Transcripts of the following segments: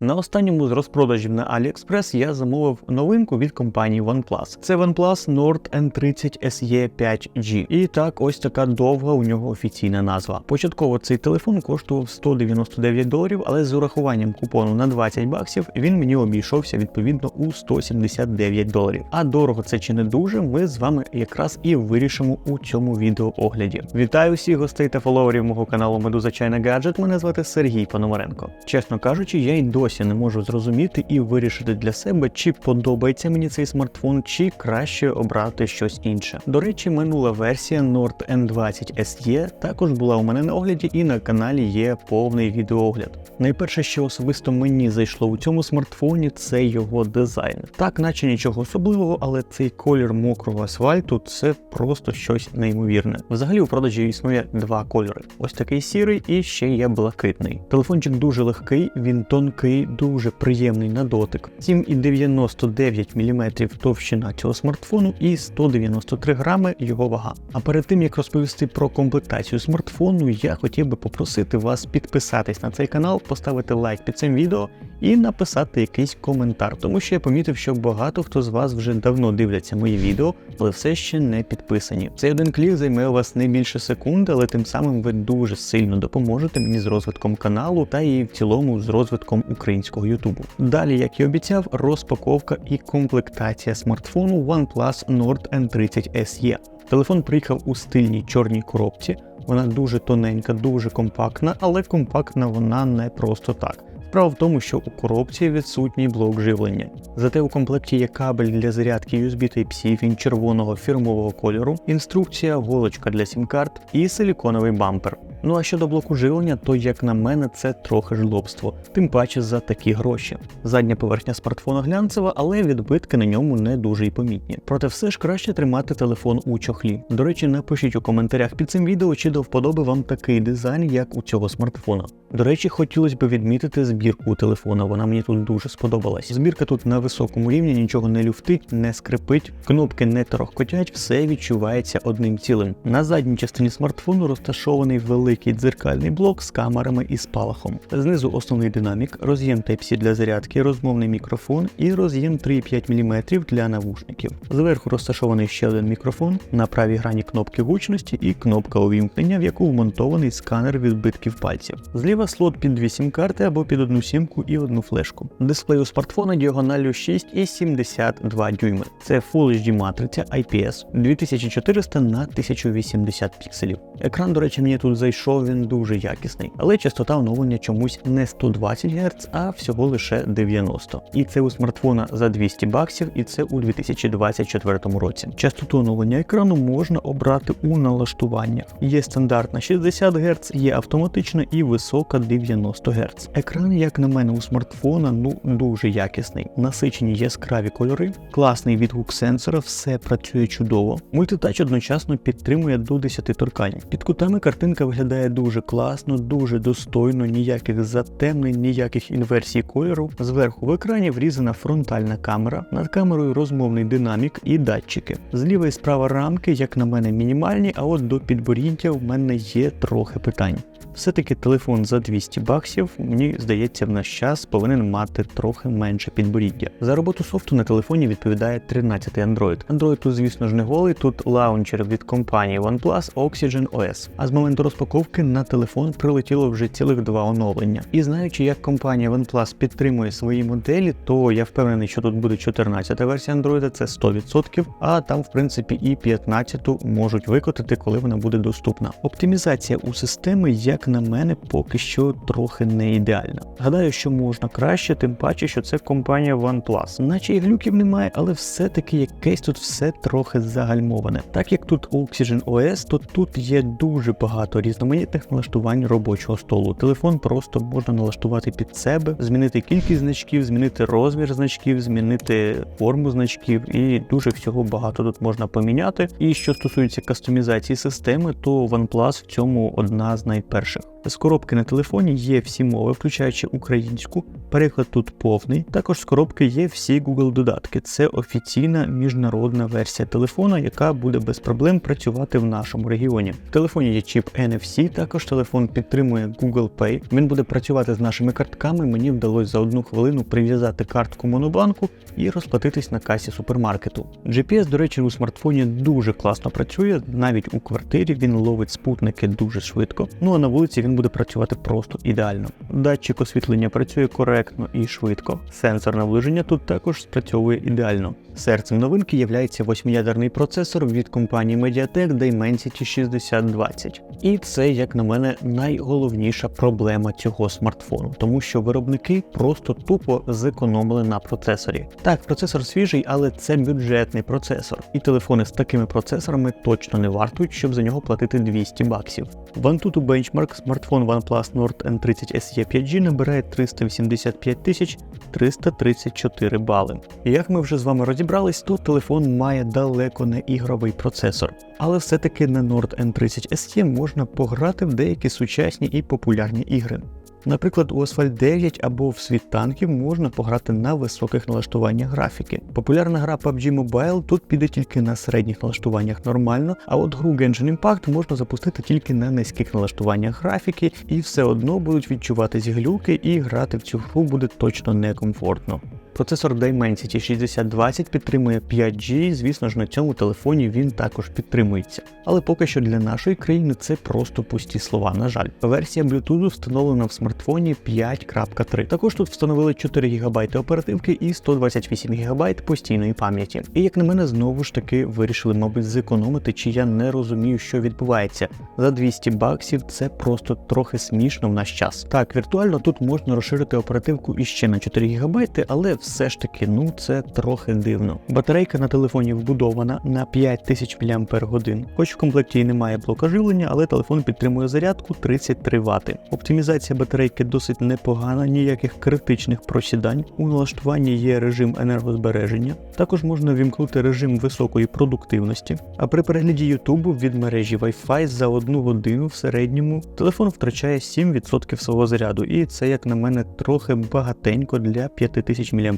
На останньому з розпродажів на AliExpress я замовив новинку від компанії OnePlus. Це OnePlus Nord N30 SE 5G. І так, ось така довга у нього офіційна назва. Початково цей телефон коштував 199 доларів, але з урахуванням купону на 20 баксів він мені обійшовся відповідно у 179 доларів. А дорого це чи не дуже, ми з вами якраз і вирішимо у цьому відеоогляді. Вітаю всіх гостей та фоловерів мого каналу Медуза Чайна Гаджет. Мене звати Сергій Пономаренко. Чесно кажучи, я й досі не можу зрозуміти і вирішити для себе, чи подобається мені цей смартфон, чи краще обрати щось інше. До речі, минула версія Nord N20 SE також була у мене на огляді, і на каналі є повний відеоогляд. Найперше, що особисто мені зайшло у цьому смартфоні, це його дизайн. Так, наче нічого особливого, але цей колір мокрого асфальту це просто щось неймовірне. Взагалі у продажі існує два кольори: ось такий сірий і ще є блакитний. Телефончик дуже легкий, він тонкий, дуже приємний на дотик. 7,99 мм товщина цього смартфону і 193 грами його вага. А перед тим як розповісти про комплектацію смартфону, я хотів би попросити вас підписатись на цей канал, поставити лайк під цим відео і написати якийсь коментар, тому що я помітив, що багато хто з вас вже давно дивляться мої відео, але все ще не підписані. Цей один клік займе у вас не більше секунди, але тим самим ви дуже сильно допоможете мені з розвитком каналу та і в цілому з розвитком українського Ютубу. Далі, як і обіцяв, розпаковка і комплектація смартфону OnePlus Nord N30 SE. Телефон приїхав у стильній чорній коробці. Вона дуже тоненька, дуже компактна, але компактна вона не просто так. Справа в тому, що у коробці відсутній блок живлення. Зате у комплекті є кабель для зарядки USB Type-C, він червоного фірмового кольору, інструкція, голочка для сім-карт і силіконовий бампер. Ну а щодо блоку живлення, то як на мене це трохи жлобство, тим паче за такі гроші. Задня поверхня смартфона глянцева, але відбитки на ньому не дуже й помітні. Проте все ж краще тримати телефон у чохлі. До речі, напишіть у коментарях під цим відео, чи до вподоби вам такий дизайн, як у цього смартфона. До речі, хотілося б відмітити збірку телефона, вона мені тут дуже сподобалась. Збірка тут на високому рівні, нічого не люфтить, не скрипить, кнопки не торохкотять, все відчувається одним цілим. На задній частині смартфону розташований великий дзеркальний блок з камерами і спалахом. Знизу основний динамік, роз'єм Type-C для зарядки, розмовний мікрофон і роз'єм 3,5 мм для навушників. Зверху розташований ще один мікрофон, на правій грані кнопки гучності і кнопка увімкнення, в яку вмонтований сканер відбитків пальців. Зліва слот під дві сім-карти або під одну сімку і одну флешку. Дисплей у смартфона діагоналлю 6,72 дюйми. Це Full HD матриця IPS 2400 на 1080 пікселів. Екран, до речі, мені тут зайшов, він дуже якісний, але частота оновлення чомусь не 120 Гц, а всього лише 90. І це у смартфона за 200 баксів, і це у 2024 році. Частоту оновлення екрану можна обрати у налаштуваннях. Є стандартна 60 Гц, є автоматична і висока 90 Гц. Екран, як на мене, у смартфона ну дуже якісний. Насичені яскраві кольори, класний відгук сенсора, все працює чудово. Мультитач одночасно підтримує до 10 торкань. Під кутами картинка виглядає дуже класно, дуже достойно, ніяких затемнень, ніяких інверсій кольору. Зверху в екрані врізана фронтальна камера, над камерою розмовний динамік і датчики. Зліва і справа рамки, як на мене, мінімальні, а от до підборіддя в мене є трохи питань. Все-таки телефон за 200 баксів, мені здається, в наш час повинен мати трохи менше підборіддя. За роботу софту на телефоні відповідає 13 Android. Android тут, звісно ж, не голий, тут лаунчер від компанії OnePlus Oxygen OS. А з моменту розпаковки на телефон прилетіло вже цілих два оновлення. І знаючи, як компанія OnePlus підтримує свої моделі, то я впевнений, що тут буде 14-та версія Android, це 100%, а там, в принципі, і 15-ту можуть викотити, коли вона буде доступна. Оптимізація у системи, як на мене, поки що трохи не ідеальна. Гадаю, що можна краще, тим паче, що це компанія OnePlus. Наче і глюків немає, але все-таки якесь тут все трохи загальмоване. Так як тут Oxygen OS, то тут є дуже багато різноманітних налаштувань робочого столу. Телефон просто можна налаштувати під себе, змінити кількість значків, змінити розмір значків, змінити форму значків, і дуже всього багато тут можна поміняти. І що стосується кастомізації системи, то OnePlus в цьому одна з найперших. З коробки на телефоні є всі мови, включаючи українську. Переклад тут повний. Також з коробки є всі Google додатки. Це офіційна міжнародна версія телефона, яка буде без проблем працювати в нашому регіоні. В телефоні є чіп NFC, також телефон підтримує Google Pay. Він буде працювати з нашими картками. Мені вдалося за одну хвилину прив'язати картку монобанку і розплатитись на касі супермаркету. GPS, до речі, у смартфоні дуже класно працює, навіть у квартирі він ловить спутники дуже швидко. Ну а на вулиці він буде працювати просто ідеально. Датчик освітлення працює коректно і швидко. Сенсор наближення тут також спрацьовує ідеально. Серцем новинки є восьмиядерний процесор від компанії Mediatek Dimensity 6020. І це, як на мене, найголовніша проблема цього смартфону, тому що виробники просто тупо зекономили на процесорі. Так, процесор свіжий, але це бюджетний процесор, і телефони з такими процесорами точно не вартують, щоб за нього платити 200 баксів. В Antutu Benchmark смартфон OnePlus Nord N30 SE 5G набирає 385 тисяч 334 бали. І як ми вже з вами розібрались, то телефон має далеко не ігровий процесор. Але все-таки на Nord N30 ST можна пограти в деякі сучасні і популярні ігри. Наприклад, у Asphalt 9 або в світ танків можна пограти на високих налаштуваннях графіки. Популярна гра PUBG Mobile тут піде тільки на середніх налаштуваннях нормально, а от гру Genshin Impact можна запустити тільки на низьких налаштуваннях графіки, і все одно будуть відчуватись глюки, і грати в цю гру буде точно некомфортно. Процесор Dimensity 6020 підтримує 5G, звісно ж, на цьому телефоні він також підтримується. Але поки що для нашої країни це просто пусті слова, на жаль. Версія Bluetooth встановлена в смартфоні 5.3. Також тут встановили 4 ГБ оперативки і 128 ГБ постійної пам'яті. І як на мене, знову ж таки вирішили, мабуть, зекономити, чи я не розумію, що відбувається. За 200 баксів це просто трохи смішно в наш час. Так, віртуально тут можна розширити оперативку іще на 4 ГБ, але все ж таки, ну це трохи дивно. Батарейка на телефоні вбудована на 5000 мАч. Хоч в комплекті і немає блока живлення, але телефон підтримує зарядку 33 Вт. Оптимізація батарейки досить непогана, ніяких критичних просідань. У налаштуванні є режим енергозбереження. Також можна вімкнути режим високої продуктивності. А при перегляді YouTube від мережі Wi-Fi за одну годину в середньому телефон втрачає 7% свого заряду, і це, як на мене, трохи багатенько для 5000 мАч.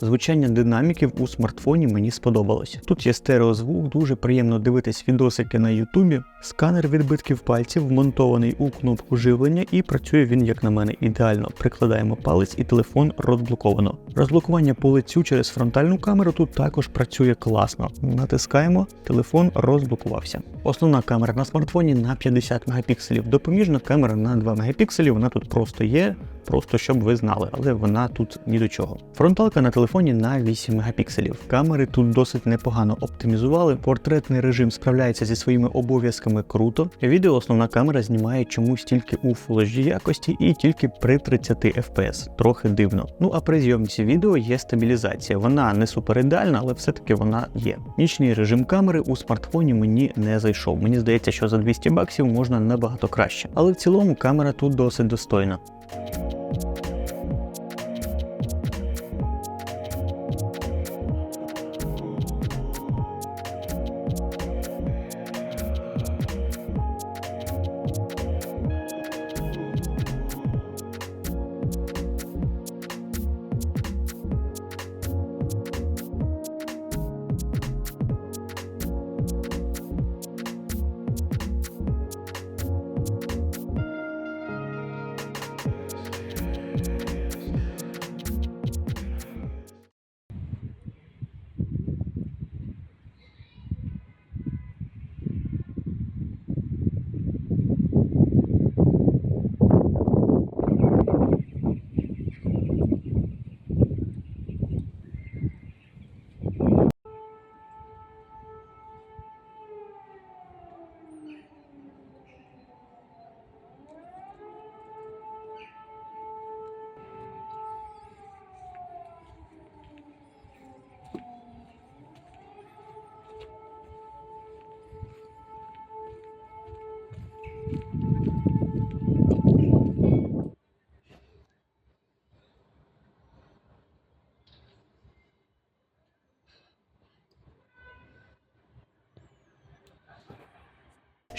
Звучання динаміків у смартфоні мені сподобалось. Тут є стереозвук, дуже приємно дивитись відосики на Ютубі. Сканер відбитків пальців вмонтований у кнопку живлення, і працює він, як на мене, ідеально. Прикладаємо палець і телефон розблоковано. Розблокування по лицю через фронтальну камеру тут також працює класно. Натискаємо, телефон розблокувався. Основна камера на смартфоні на 50 мегапікселів. Допоміжна камера на 2 мегапікселі, вона тут просто є просто щоб ви знали, але вона тут ні до чого. Фронталка на телефоні на 8 мегапікселів. Камери тут досить непогано оптимізували. Портретний режим справляється зі своїми обов'язками круто. Відео основна камера знімає чомусь тільки у Full HD якості і тільки при 30 FPS. Трохи дивно. Ну а при зйомці відео є стабілізація. Вона не супер ідеальна, але все-таки вона є. Нічний режим камери у смартфоні мені не зайшов. Мені здається, що за 200 баксів можна набагато краще. Але в цілому камера тут досить достойна. you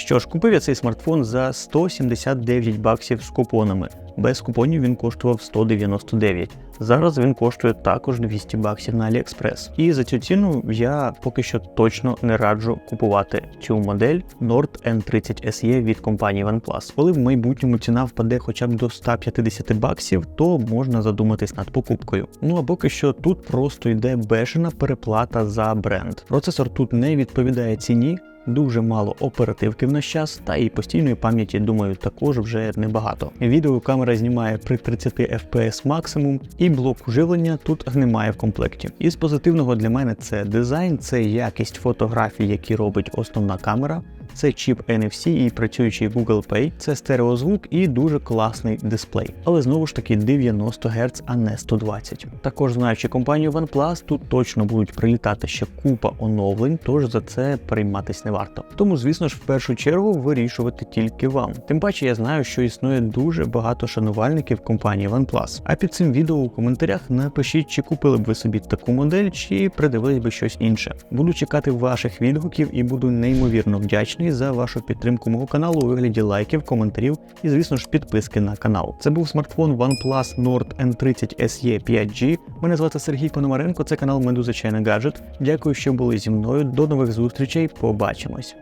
Що ж, купив я цей смартфон за 179 баксів з купонами. Без купонів він коштував 199. Зараз він коштує також 200 баксів на AliExpress. І за цю ціну я поки що точно не раджу купувати цю модель Nord N30 SE від компанії OnePlus. Коли в майбутньому ціна впаде хоча б до 150 баксів, то можна задуматись над покупкою. Ну а поки що тут просто йде бешена переплата за бренд. Процесор тут не відповідає ціні. Дуже мало оперативки в наш час, та і постійної пам'яті, думаю, також вже небагато. Відео камера знімає при 30 FPS максимум, і блок уживлення тут немає в комплекті. Із позитивного для мене це дизайн, це якість фотографій, які робить основна камера. Це чіп NFC і працюючий Google Pay, це стереозвук і дуже класний дисплей. Але знову ж таки 90 Гц, а не 120. Також знаючи компанію OnePlus, тут точно будуть прилітати ще купа оновлень, тож за це перейматись не варто. Тому, звісно ж, в першу чергу вирішувати тільки вам. Тим паче я знаю, що існує дуже багато шанувальників компанії OnePlus. А під цим відео у коментарях напишіть, чи купили б ви собі таку модель, чи придивились би щось інше. Буду чекати ваших відгуків і буду неймовірно вдячний за вашу підтримку мого каналу у вигляді лайків, коментарів і, звісно ж, підписки на канал. Це був смартфон OnePlus Nord N30 SE 5G. Мене звати Сергій Пономаренко, це канал Медуза Чайна Гаджет. Дякую, що були зі мною. До нових зустрічей. Побачимось.